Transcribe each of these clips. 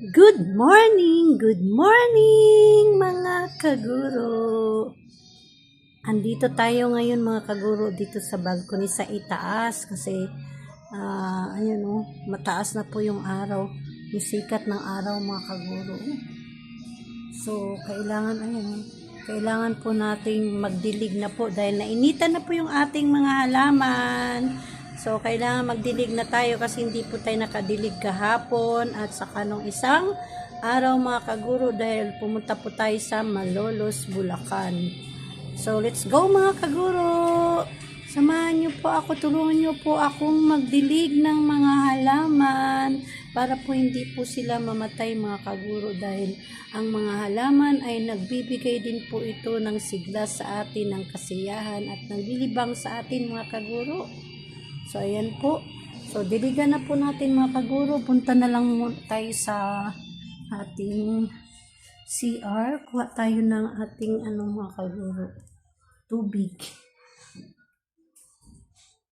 Good morning! Good morning mga kaguro! Andito tayo ngayon mga kaguro dito sa balcony sa itaas kasi ah ayun oh, mataas na po yung araw. Yung sikat ng araw mga kaguro. So, kailangan ayun, kailangan po nating magdilig na po dahil nainitan na po yung ating mga halaman. So, kailangan magdilig na tayo kasi hindi po tayo nakadilig kahapon at saka nung isang araw mga kaguro dahil pumunta po tayo sa Malolos, Bulacan. So, let's go mga kaguro! Samahan niyo po ako, tulungan niyo po akong magdilig ng mga halaman para po hindi po sila mamatay mga kaguro dahil ang mga halaman ay nagbibigay din po ito ng sigla sa atin, ng kasiyahan at naglilibang sa atin mga kaguro. So, ayan po. So, diligan na po natin mga kaguro. Punta na lang tayo sa ating CR. Kuha tayo ng ating ano mga kaguro. Tubig.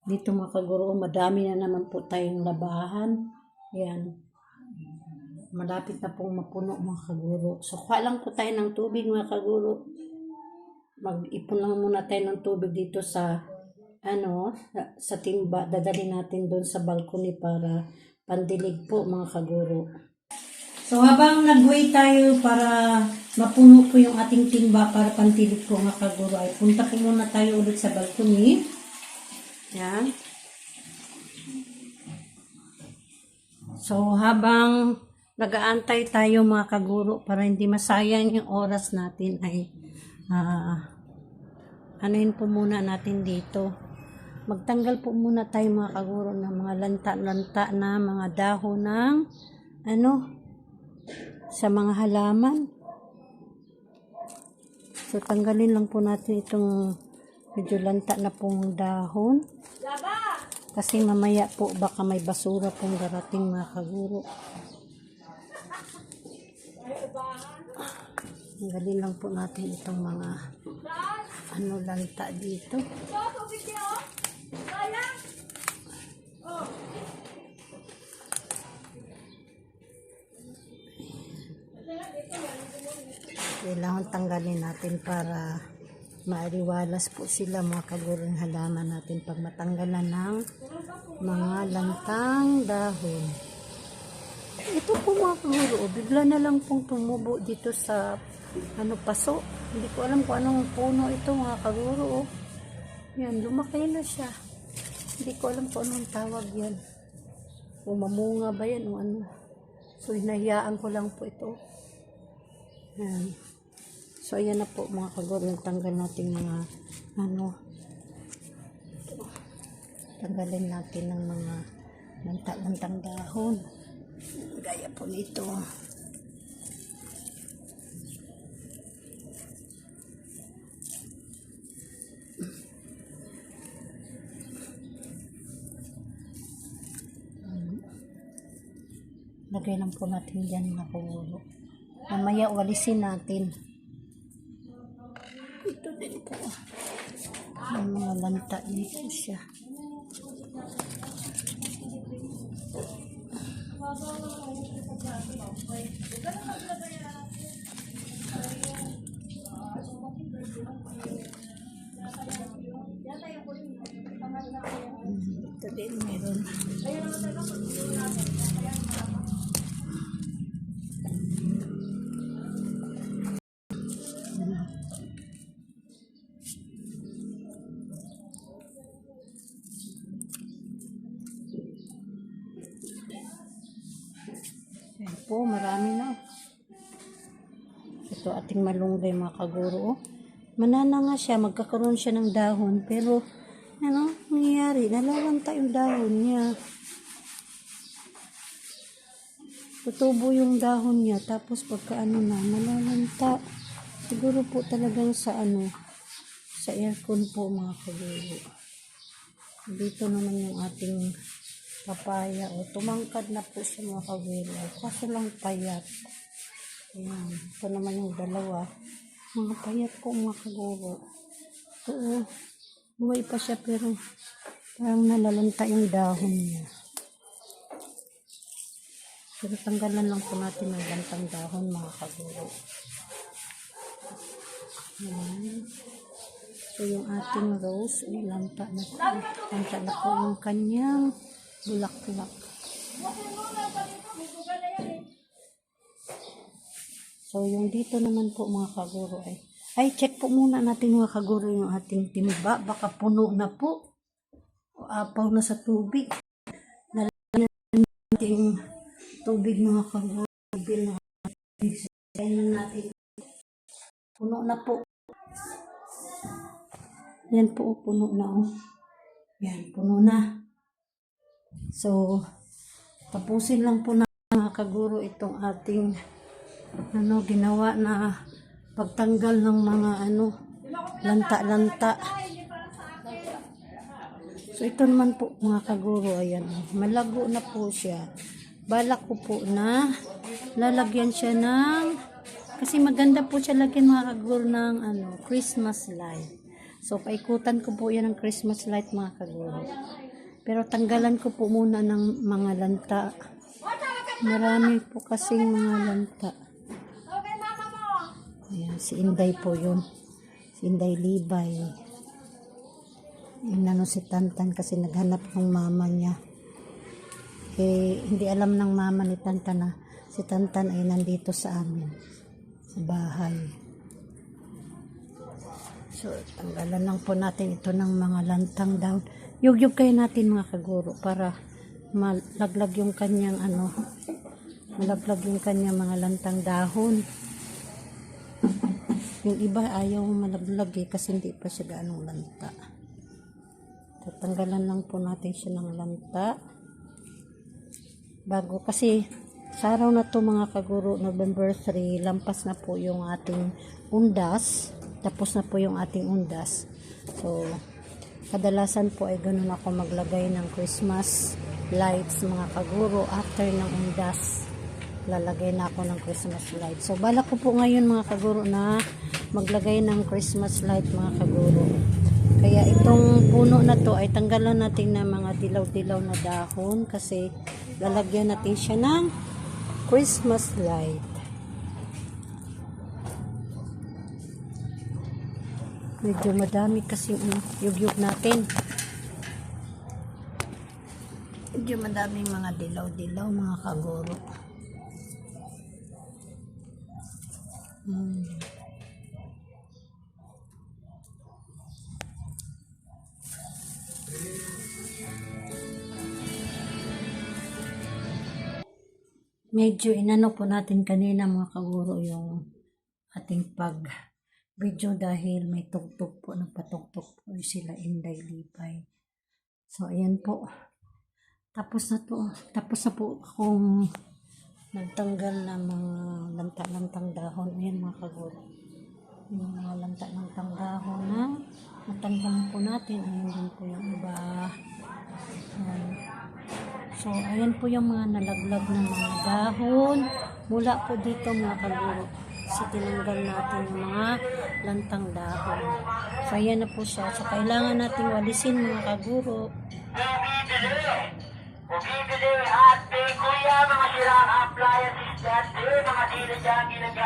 Dito mga kaguro, madami na naman po tayong labahan. Ayan. Malapit na pong mapuno mga kaguro. So, kuha lang po tayo ng tubig mga kaguro. Mag-ipon lang muna tayo ng tubig dito sa ano, sa timba, dadali natin doon sa balcony para pandilig po mga kaguro. So habang nag-wait tayo para mapuno po yung ating timba para pandilig po mga kaguro ay punta po muna tayo ulit sa balcony. Yan. So habang nagaantay tayo mga kaguro para hindi masayang yung oras natin ay ah anuhin po muna natin dito. Magtanggal po muna tayo mga kaguro ng mga lanta-lanta na mga dahon ng ano sa mga halaman. So tanggalin lang po natin itong medyo lanta na pong dahon. Kasi mamaya po baka may basura pong darating mga kaguro. Tanggalin lang po natin itong mga ano lanta dito. Kailangan tanggalin natin para maaliwalas po sila mga kagurong halaman natin pag matanggalan ng mga lantang dahon. Ito po mga kaguro, bigla na lang pong tumubo dito sa ano paso. Hindi ko alam kung anong puno ito mga kaguro. Oh. Yan, lumaki na siya. Hindi ko alam kung anong tawag yan. O ba yan o ano. So, hinahiyaan ko lang po ito. Yan. So, ayan na po mga kaguro. Tanggal natin mga ano. Tanggalin natin ng mga lanta-lantang dahon. Gaya po nito. Lagay lang po natin dyan mga kaguro. Mamaya walisin natin. Ito din po. May mga lanta dito siya. Hmm, ating malunggay mga kaguro. oh. Manana nga siya, magkakaroon siya ng dahon. Pero, ano, nangyayari? Nalalanta yung dahon niya. Tutubo yung dahon niya. Tapos pagka ano na, nalalanta. Siguro po talagang sa ano, sa aircon po mga kaguro. Dito naman yung ating papaya o tumangkad na po siya mga kaguro. Kaso lang payat. Ayan. Ito naman yung dalawa. Mga payat po mga kaguro. Oo. Buhay pa siya pero parang nalalanta yung dahon niya. Pero tanggalan lang po natin ng lantang dahon mga kaguro. Ayan. So yung ating rose, ay lanta na po. Lanta na po yung kanyang bulaklak. So yung dito naman po mga kaguro ay ay check po muna natin mga kaguro yung ating timba. Baka puno na po. O apaw na sa tubig. Nalagyan natin tubig mga kaguro. Bill na natin. Puno na po. Yan po, puno na oh. Yan, puno na. So, tapusin lang po na mga kaguro itong ating ano, ginawa na pagtanggal ng mga ano, lanta-lanta. So, ito naman po mga kaguro, ayan, malago na po siya. Balak ko po na lalagyan siya ng kasi maganda po siya lagyan mga kaguro ng ano, Christmas light. So, paikutan ko po yan ng Christmas light mga kaguro. Pero tanggalan ko po muna ng mga lanta. Marami po kasing mga lanta. Si Inday po yun. Si Inday Libay. Inano si Tantan kasi naghanap ng mama niya. Eh, hindi alam ng mama ni Tantan na si Tantan ay nandito sa amin. Sa bahay. So, tanggalan lang po natin ito ng mga lantang down. Yugyug kayo natin mga kaguro para malaglag yung kanyang ano, malaglag yung kanyang mga lantang dahon. Yung iba ayaw malaglag eh kasi hindi pa siya gaanong lanta. Tatanggalan lang po natin siya ng lanta. Bago kasi sa araw na to mga kaguro, November 3, lampas na po yung ating undas. Tapos na po yung ating undas. So, kadalasan po ay ganun ako maglagay ng Christmas lights mga kaguro after ng undas. Lalagay na ako ng Christmas light. So, balak ko po ngayon mga kaguro na maglagay ng Christmas light mga kaguro. Kaya itong puno na to ay tanggalan natin ng mga dilaw-dilaw na dahon kasi lalagyan natin siya ng Christmas light. Medyo madami kasi yung yugyug natin. Medyo madaming mga dilaw-dilaw mga kaguro. Hmm. Medyo inano po natin kanina mga kaguro yung ating pag video dahil may tugtog po nagpatugtog po sila Inday Lipay. So ayan po. Tapos na to. Tapos na po akong nagtanggal ng mga lanta-lantang dahon. Ayan mga kaguro. Yung mga lanta-lantang dahon na natanggal po natin. Ayan din po yung iba. Ayan. So, ayan po yung mga nalaglag ng mga dahon. Mula po dito mga kaguro. Kasi tinanggal natin yung mga lantang dahon. So, ayan na po siya. So, kailangan natin walisin mga kaguro.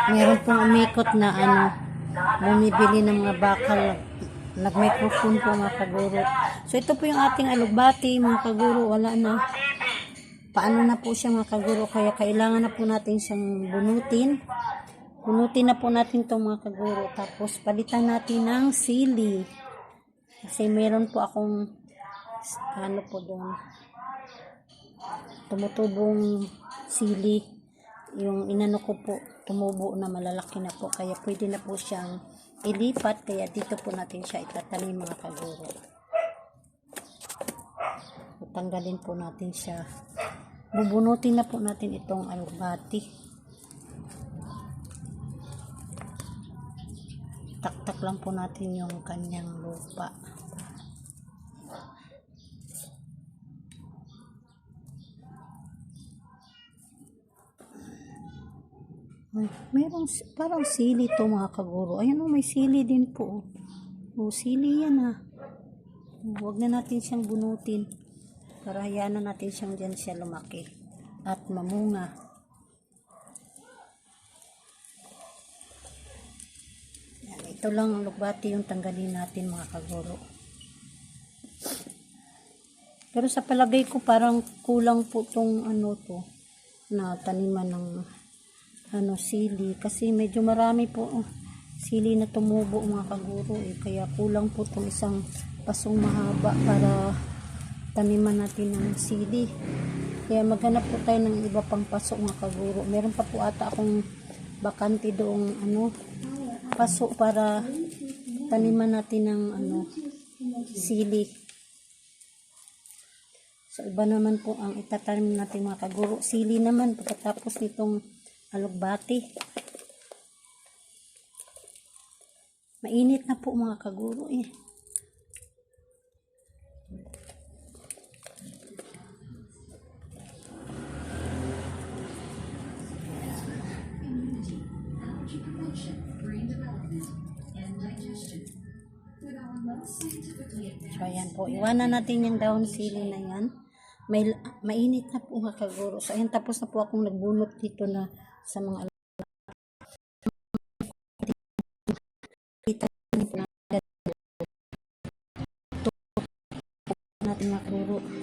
Meron pong umikot na ano, bumibili ng mga bakal. Nag-microphone po mga kaguro. So, ito po yung ating alugbati mga kaguro. Wala na. Paano na po siya mga kaguro. Kaya kailangan na po natin siyang bunutin. Bunutin na po natin itong mga kaguro. Tapos, palitan natin ng sili. Kasi meron po akong ano po doon tumutubong sili yung inano ko po tumubo na malalaki na po kaya pwede na po siyang ilipat kaya dito po natin siya itatanim mga kaguro tanggalin po natin siya bubunutin na po natin itong alugbati taktak lang po natin yung kanyang lupa Ay, merong parang sili to mga kaguro. Ayan o, may sili din po. O, sili yan ha. Huwag na natin siyang bunutin para hayaan na natin siyang dyan siya lumaki at mamunga. Yan, ito lang ang lugbati yung tanggalin natin mga kaguro. Pero sa palagay ko parang kulang po tong ano to na taniman ng ano sili. Kasi medyo marami po oh, sili na tumubo mga kaguro eh. kaya kulang po tong isang pasong mahaba para taniman natin ng sili. Kaya maghanap po tayo ng iba pang paso mga kaguro. Meron pa po ata akong bakante doong ano paso para taniman natin ng ano sili. So iba naman po ang itatanim natin mga kaguro. Sili naman pagkatapos nitong alugbati. Mainit na po mga kaguro eh. So, ayan po. Iwanan natin yung down ceiling na yan. May, mainit na po mga kaguro. So, ayan, tapos na po akong nagbunot dito na sa mga natin mga kaguro.